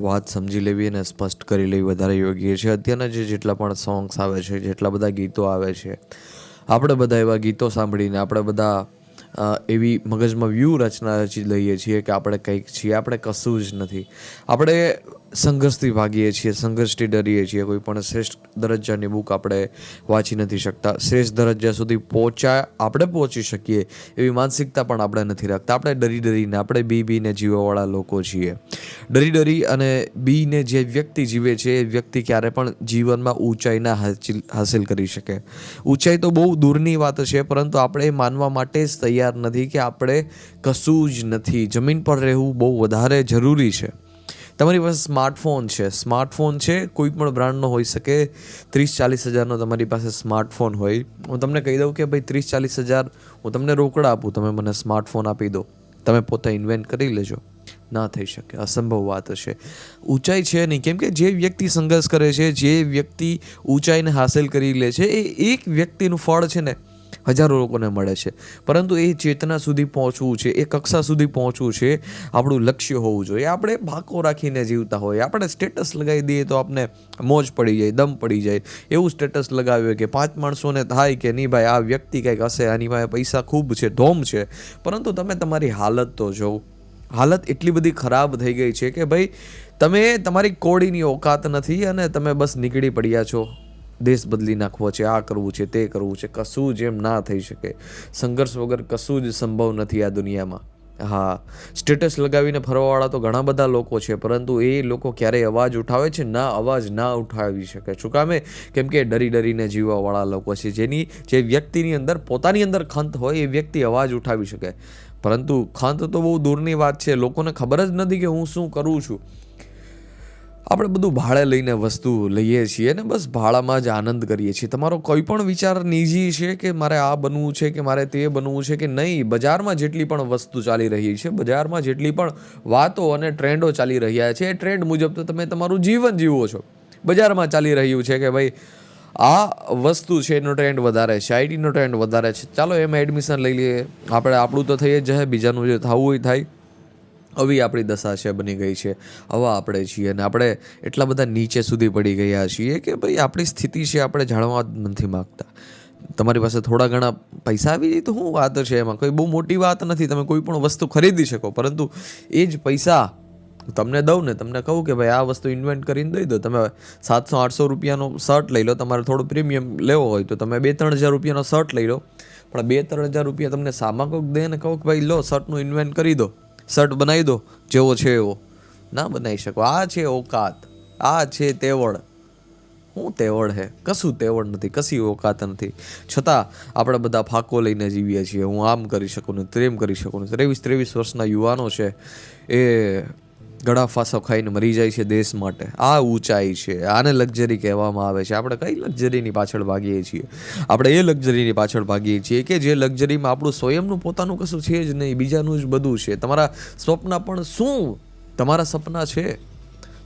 વાત સમજી લેવી અને સ્પષ્ટ કરી લેવી વધારે યોગ્ય છે. અત્યારના જે જેટલા પણ સોંગ્સ આવે છે, જેટલા બધા ગીતો આવે છે, આપણે બધા એવા ગીતો સાંભળીને આપણે બધા એવી મગજમાં વ્યૂહ રચના રચી લઈએ છીએ કે આપણે કંઈક છીએ. આપણે કશું જ નથી. આપણે સંઘર્ષથી ભાગીએ છીએ, સંઘર્ષથી ડરીએ છીએ. કોઈ પણ શ્રેષ્ઠ દરજ્જાની બુક આપણે વાંચી નથી શકતા. શ્રેષ્ઠ દરજ્જા સુધી પહોંચા આપણે પહોંચી શકીએ એવી માનસિકતા પણ આપણે નથી રાખતા. આપણે ડરી ડરીને આપણે બી બીને જીવવાવાળા લોકો છીએ. ડરી ડરી અને બીને જે વ્યક્તિ જીવે છે, એ વ્યક્તિ ક્યારે પણ જીવનમાં ઊંચાઈ ના હાસિલ કરી શકે. ઊંચાઈ તો બહુ દૂરની વાત છે, પરંતુ આપણે એ માનવા માટે જ તૈયાર નથી કે આપણે કશું જ નથી. જમીન પર રહેવું બહુ વધારે જરૂરી છે. તમારી પાસે સ્માર્ટફોન છે. સ્માર્ટફોન છે, કોઈ પણ બ્રાન્ડનો હોઈ શકે. ત્રીસ ચાલીસ હજારનો તમારી પાસે સ્માર્ટફોન હોય. હું તમને કહી દઉં કે ભાઈ ત્રીસ ચાલીસ હજાર હું તમને રોકડા આપું. તમે મને સ્માર્ટફોન આપી દો. તમે પોતે ઇન્વેન્ટ કરી લેજો. ના થઈ શકે. અસંભવ વાત હશે ઊંચાઈ છે નહીં. કેમ કે જે વ્યક્તિ સંઘર્ષ કરે છે, જે વ્યક્તિ ઊંચાઈને હાંસલ કરી લે છે, એ એક વ્યક્તિનું ફળ છે ને હજારો લોકોને મળે છે. પરંતુ એ ચેતના સુધી પહોંચવું છે, એ કક્ષા સુધી પહોંચવું છે, આપણું લક્ષ્ય હોવું જોઈએ. આપણે ભાકો રાખીને જીવતા હોય આપણે સ્ટેટસ લગાવી દઈએ તો આપણે મોજ પડી જાય, દમ પડી જાય. એવું સ્ટેટસ લગાવ્યું કે પાંચ માણસોને થાય કે નહીં ભાઈ, આ વ્યક્તિ કંઈક હશે, આની ભાઈ પૈસા ખૂબ છે, ધોમ છે. પરંતુ તમે તમારી હાલત તો જોવો. હાલત એટલી બધી ખરાબ થઈ ગઈ છે કે ભાઈ, તમે તમારી કોડીની ઓકાત નથી અને તમે બસ નીકળી પડ્યા છો. દેશ બદલી નાખવો છે, આ કરવું છે, તે કરવું છે, કશું જ એમ ના થઈ શકે. સંઘર્ષ વગર કશું જ સંભવ નથી આ દુનિયામાં. હા, સ્ટેટસ લગાવીને ફરવાવાળા તો ઘણા બધા લોકો છે, પરંતુ એ લોકો ક્યારેય અવાજ ઉઠાવે છે? ના, અવાજ ના ઉઠાવી શકે. શું કામે? કેમ કે ડરી ડરીને જીવવાવાળા લોકો છે, જેની, જે વ્યક્તિની અંદર, પોતાની અંદર ખંત હોય, એ વ્યક્તિ અવાજ ઉઠાવી શકે. પરંતુ ખંત તો બહુ દૂરની વાત છે, લોકોને ખબર જ નથી કે હું શું કરું છું. આપણે બધું ભાડે લઈને વસ્તુ લઈએ છીએ ને બસ ભાડામાં જ આનંદ કરીએ છીએ. તમારો કોઈ પણ વિચાર નિજી છે કે મારે આ બનવું છે કે મારે તે બનવું છે કે નહીં? બજારમાં જેટલી પણ વસ્તુ ચાલી રહી છે, બજારમાં જેટલી પણ વાતો અને ટ્રેન્ડો ચાલી રહ્યા છે, એ ટ્રેન્ડ મુજબ તો તમે તમારું જીવન જીવો છો. બજારમાં ચાલી રહ્યું છે કે ભાઈ, આ વસ્તુ છે એનો ટ્રેન્ડ વધારે છે, આઈટીનો ટ્રેન્ડ વધારે છે. ચાલો એમાં એડમિશન લઈ લઈએ. આપણે, આપણું તો થઈએ જ બીજાનું જે થવું હોય, થાય. આવી આપણી દશા છે બની ગઈ છે. આવા આપણે છીએ અને આપણે એટલા બધા નીચે સુધી પડી ગયા છીએ કે ભાઈ આપણી સ્થિતિ છે આપણે જાણવા જ નથી માગતા. તમારી પાસે થોડા ઘણા પૈસા આવી જાય તો શું વાત છે એમાં? કોઈ બહુ મોટી વાત નથી. તમે કોઈ પણ વસ્તુ ખરીદી શકો. પરંતુ એ જ પૈસા તમને દઉં ને તમને કહું કે ભાઈ આ વસ્તુ ઇન્વેન્ટ કરીને દઈ દો. તમે સાતસો, આઠસો રૂપિયાનો શર્ટ લઈ લો. તમારે થોડું પ્રીમિયમ લેવો હોય તો તમે બે, ત્રણ હજાર રૂપિયાનો શર્ટ લઈ લો. પણ બે, ત્રણ હજાર રૂપિયા તમને સામા કોક દે ને કહો કે ભાઈ લો શર્ટનું ઇન્વેન્ટ કરી દો. શર્ટ બનાવી દો, જેવો છે એવો. ના બનાવી શકો. આ છે ઓકાત. આ છે તેવડ. શું તેવડ હે? કશું તેવડ નથી, કશી ઓકાત નથી. છતાં આપણે બધા ફાકો લઈને જીવીએ છીએ. હું આમ કરી શકું ને તેમ કરી શકું ને. ત્રેવીસ ત્રેવીસ વર્ષના યુવાનો છે. એ ગળા ફાંસો ખાઈને મરી જાય છે દેશ માટે. આ ઊંચાઈ છે. આને લક્ઝરી કહેવામાં આવે છે. આપણે કઈ લક્ઝરીની પાછળ ભાગીએ છીએ? આપણે એ લક્ઝરીની પાછળ ભાગીએ છીએ કે જે લક્ઝરીમાં આપણું સ્વયંનું પોતાનું કશું છે જ નહીં, બીજાનું જ બધું છે. તમારા સ્વપ્ન પણ શું? તમારા સપના છે?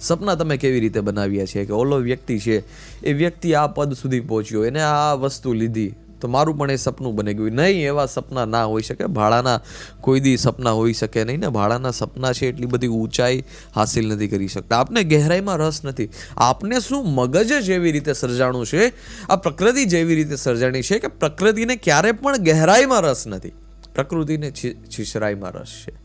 સપના તમે કેવી રીતે બનાવ્યા છે? કે ઓલો વ્યક્તિ છે, એ વ્યક્તિ આ પદ સુધી પહોંચ્યો, એને આ વસ્તુ લીધી. તો મારું પણ એ સપનું બની ગયું. નહીં એવા સપના ના હોઈ શકે. ભાડાના કોઈ દી સપના હોઈ શકે નહીં ને. ભાડાના સપના છે એટલી બધી ઊંચાઈ હાસિલ નથી કરી શકતા. આપને ગહેરાઈમાં રસ નથી. આપને શું મગજ જ એવી રીતે સર્જાણું છે? આ પ્રકૃતિ જેવી રીતે સર્જાણી છે કે પ્રકૃતિને ક્યારે પણ ગહેરાઈમાં રસ નથી. પ્રકૃતિને છીછરાઈમાં રસ છે.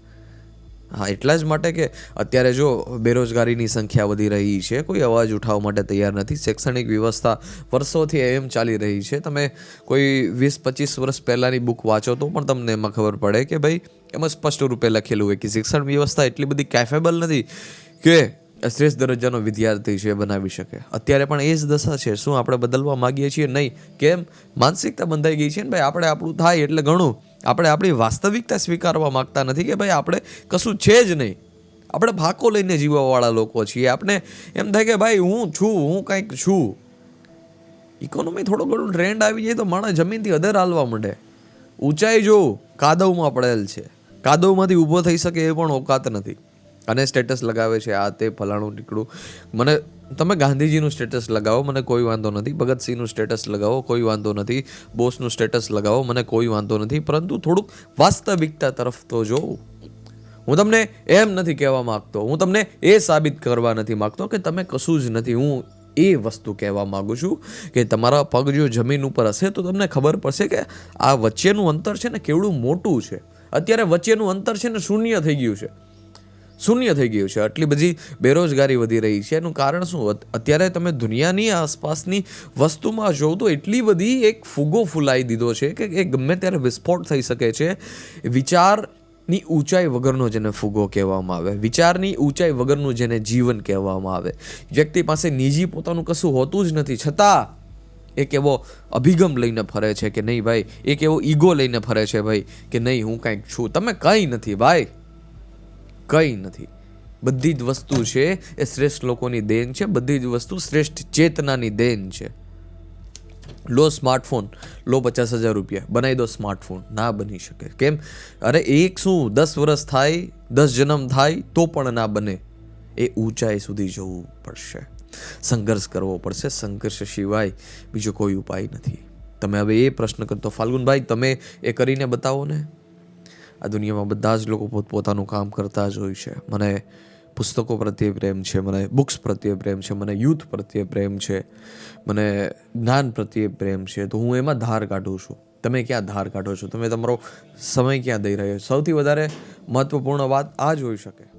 હા, એટલા જ માટે કે અત્યારે જો બેરોજગારીની સંખ્યા વધી રહી છે, કોઈ અવાજ ઉઠાવવા માટે તૈયાર નથી. શૈક્ષણિક વ્યવસ્થા વર્ષોથી એમ ચાલી રહી છે. તમે કોઈ વીસ, પચીસ વર્ષ પહેલાંની બુક વાંચો તો પણ તમને એમાં ખબર પડે કે ભાઈ, એમાં સ્પષ્ટ રૂપે લખેલું હોય કે શિક્ષણ વ્યવસ્થા એટલી બધી કેફેબલ નથી કે શ્રેષ્ઠ દરજ્જાનો વિદ્યાર્થી છે બનાવી શકે. અત્યારે પણ એ જ દશા છે. શું આપણે બદલવા માગીએ છીએ? નહીં. કેમ? માનસિકતા બંધાઈ ગઈ છે ને ભાઈ, આપણે આપણું થાય એટલે ઘણું. આપણે આપણી વાસ્તવિકતા સ્વીકારવા માંગતા નથી કે ભાઈ આપણે કશું છે જ નહીં. આપણે ભાકો લઈને જીવવાવાળા લોકો છીએ. આપણે એમ થાય કે ભાઈ હું છું, હું કંઈક છું. ઇકોનોમી થોડો ઘણો ટ્રેન્ડ આવી જાય તો માણસ જમીનથી અધર હાલવા માંડે. ઊંચાઈ જો, કાદવમાં પડેલ છે. કાદવમાંથી ઊભો થઈ શકે એ પણ ઓકાત નથી. અને સ્ટેટસ લગાવે છે, આ તે ફલાણું ટીકડું મને, તમે ગાંધીજીનું સ્ટેટસ લગાવો, મને કોઈ વાંધો નથી. ભગતસિંહનું સ્ટેટસ લગાવો, કોઈ વાંધો નથી. બોસનું સ્ટેટસ લગાવો, મને કોઈ વાંધો નથી. પરંતુ થોડુંક વાસ્તવિકતા તરફ તો જોઉં હું તમને એમ નથી કહેવા માંગતો. હું તમને એ સાબિત કરવા નથી માંગતો કે તમે કશું જ નથી. હું એ વસ્તુ કહેવા માગું છું કે તમારા પગ જો જમીન ઉપર હશે તો તમને ખબર પડશે કે આ વચ્ચેનું અંતર છે ને કેવડું મોટું છે. અત્યારે વચ્ચેનું અંતર છે ને શૂન્ય થઈ ગયું છે. શૂન્ય થઈ ગયું છે. આટલી બધી બેરોજગારી વધી રહી છે. એનું કારણ શું? અત્યારે તમે દુનિયાની આસપાસની વસ્તુમાં જોવ તો એટલી બધી એક ફુગો ફૂલાઈ દીધો છે કે એ ગમે ત્યારે વિસ્ફોટ થઈ શકે છે, વિચારની ઊંચાઈ વગરનો જેને ફુગો કહેવામાં આવે, વિચારની ઊંચાઈ વગરનું જેને જીવન કહેવામાં આવે. વ્યક્તિ પાસે નિજી પોતાનું કશું હોતું જ નથી. છતાં એક એવો અભિગમ લઈને ફરે છે કે નહીં ભાઈ, એક એવો ઈગો લઈને ફરે છે ભાઈ કે નહીં, હું કાંઈક છું. તમે કંઈ નથી ભાઈ. કંઈ નથી. બધી જ વસ્તુ છે એ શ્રેષ્ઠ લોકોની દેન છે, બધી જ વસ્તુ શ્રેષ્ઠ ચેતનાની દેન છે. લો સ્માર્ટફોન, લો પચાસ હજાર રૂપિયા. બનાવી દો સ્માર્ટફોન. ના બની શકે. કેમ? અરે એક શું? દસ વર્ષ થાય, દસ જન્મ થાય, તો પણ ના બને. એ ઊંચાઈ સુધી જવું પડશે. સંઘર્ષ કરવો પડશે. સંઘર્ષ સિવાય બીજો કોઈ ઉપાય નથી. તમે હવે એ પ્રશ્ન કરતો ફાલ્ગુનભાઈ, તમે એ કરીને બતાવો ને. આ દુનિયામાં બધા જ લોકો પોતપોતાનું કામ કરતા જ હોય છે. મને પુસ્તકો પ્રત્યે પ્રેમ છે, મને બુક્સ પ્રત્યે પ્રેમ છે, મને યુથ પ્રત્યે પ્રેમ છે, મને જ્ઞાન પ્રત્યે પ્રેમ છે. તો હું એમાં ધાર કાઢું છું. તમે ક્યાં ધાર કાઢો છો? તમે તમારો સમય ક્યાં દઈ રહ્યો સૌથી વધારે મહત્ત્વપૂર્ણ વાત આ જ હોઈ શકે.